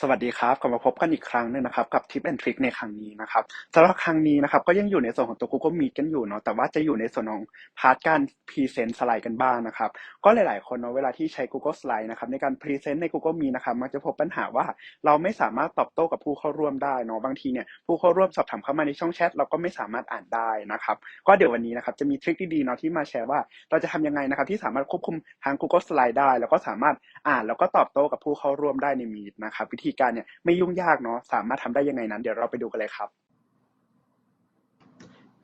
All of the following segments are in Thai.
สวัสดีครับกลับมาพบกันอีกครั้งหนึงนะครับกับทิปแอนทริคในครั้งนี้นะครับสำหรับครั้งนี้นะครับก็ยังอยู่ในส่วนของตัว Google Meet กันอยู่เนาะแต่ว่าจะอยู่ในส่วนของพาร์ทการพรีเซนต์สไลด์กันบ้างนะครับก็หลาย ๆ คนเนาะเวลาที่ใช้ Google Slide นะครับในการพรีเซนต์ใน Google Meet นะครับมักจะพบปัญหาว่าเราไม่สามารถตอบโต้กับผู้เข้าร่วมได้เนาะบางทีเนี่ยผู้เข้าร่วมสอบถามเข้ามาในช่องแชทเราก็ไม่สามารถอ่านได้นะครับก็เดี๋ยววันนี้นะครับจะมีทริคดีๆเนาะที่มาแชร์ว่าเราจะทำยังไงนะครับที่สามารถควบคุมทาง Google Slide ได้ แล้วก็สามารถอ่านแล้วก็ตอบโต้กับผู้เข้าร่วมได้ใน Meet นะครับวิธีการเนี่ยไม่ยุ่งยากเนาะสามารถทำได้ยังไงนั้น เดี๋ยวเราไปดูกันเลยครับ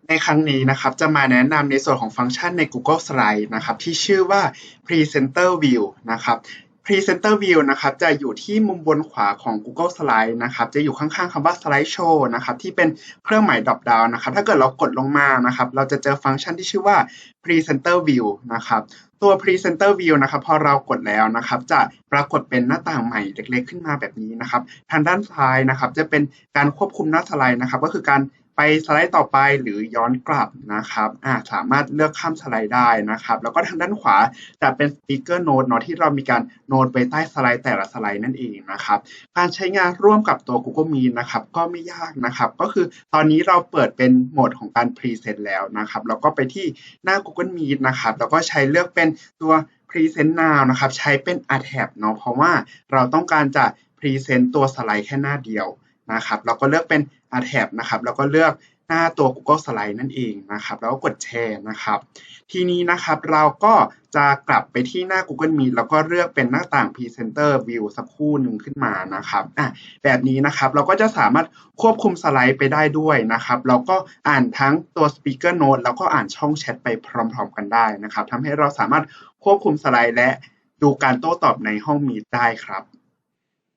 ในครั้งนี้นะครับจะมาแนะนำในส่วนของฟังก์ชันใน Google Slide นะครับที่ชื่อว่า Presenter View นะครับ Presenter View นะครับจะอยู่ที่มุมบนขวาของ Google Slide นะครับจะอยู่ข้างๆคำว่า Slide Show นะครับที่เป็นเครื่องหมาย drop down นะครับถ้าเกิดเรากดลงมานะครับเราจะเจอฟังก์ชันที่ชื่อว่า Presenter View นะครับตัว Presenter View นะครับพอเรากดแล้วนะครับจะปรากฏเป็นหน้าต่างใหม่เล็กๆ ขึ้นมาแบบนี้นะครับทางด้านซ้ายนะครับจะเป็นการควบคุมหน้าสไลด์นะครับก็คือการ ไปสไลด์ต่อไปหรือย้อนกลับนะครับอ่าสามารถเลือกข้ามสไลด์ได้นะครับ แล้วก็ทางด้านขวาจะเป็น Speaker Note เนาะที่เรามีการโน้ตไว้ใต้สไลด์แต่ละสไลด์นั่นเองนะครับ การใช้งานร่วมกับตัว Google Meet นะครับก็ไม่ยากนะครับ ก็คือตอนนี้เราเปิดเป็นโหมดของการ Present แล้วนะครับแล้วก็ไปที่หน้า Google Meet นะครับแล้วก็ใช้เลือกเป็นตัว Present Now นะครับใช้เป็น a tab เนาะเพราะว่าเราต้องการจะ Present ตัวสไลด์แค่หน้าเดียว นะครับเราก็เลือกเป็น a tab นะครับแล้วก็เลือกหน้าตัว Google Slide นั่นเองนะครับ แล้วก็กดแชร์นะครับ ทีนี้นะครับเราก็จะกลับไปที่หน้า Google Meet แล้วก็เลือกเป็นหน้าต่าง Presenter View สักคู่หนึ่งขึ้นมานะครับอะแบบนี้นะครับเราก็จะสามารถควบคุมสไลด์ไปได้ด้วยนะครับ เราก็อ่านทั้งตัว Speaker Note แล้วก็อ่านช่องแชทไปพร้อมๆกันได้นะครับทำให้เราสามารถควบคุมสไลด์และดูการโต้ตอบในห้อง Meet ได้ครับ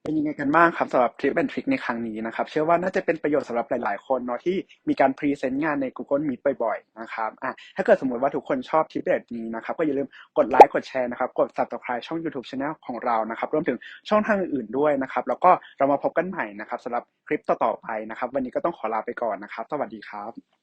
เป็นยังไงกันบ้างครับสำหรับทริปแอนทริคในครั้งนี้นะครับ เชื่อว่าน่าจะเป็นประโยชน์สำหรับหลาย ๆ คนเนาะที่มีการพรีเซนต์งานใน Google Meet บ่อย ๆ นะครับอะถ้าเกิดสมมติว่าทุกคนชอบทริปแบบนี้นะครับ ก็อย่าลืมกดไลค์กดแชร์นะครับ กด subscribe ช่อง YouTube Channel ของเรานะครับ รวมถึงช่องทางอื่นๆด้วยนะครับ แล้วก็เรามาพบกันใหม่นะครับสำหรับคลิปต่อ ๆ ไปนะครับ วันนี้ก็ต้องขอลาไปก่อนนะครับ สวัสดีครับ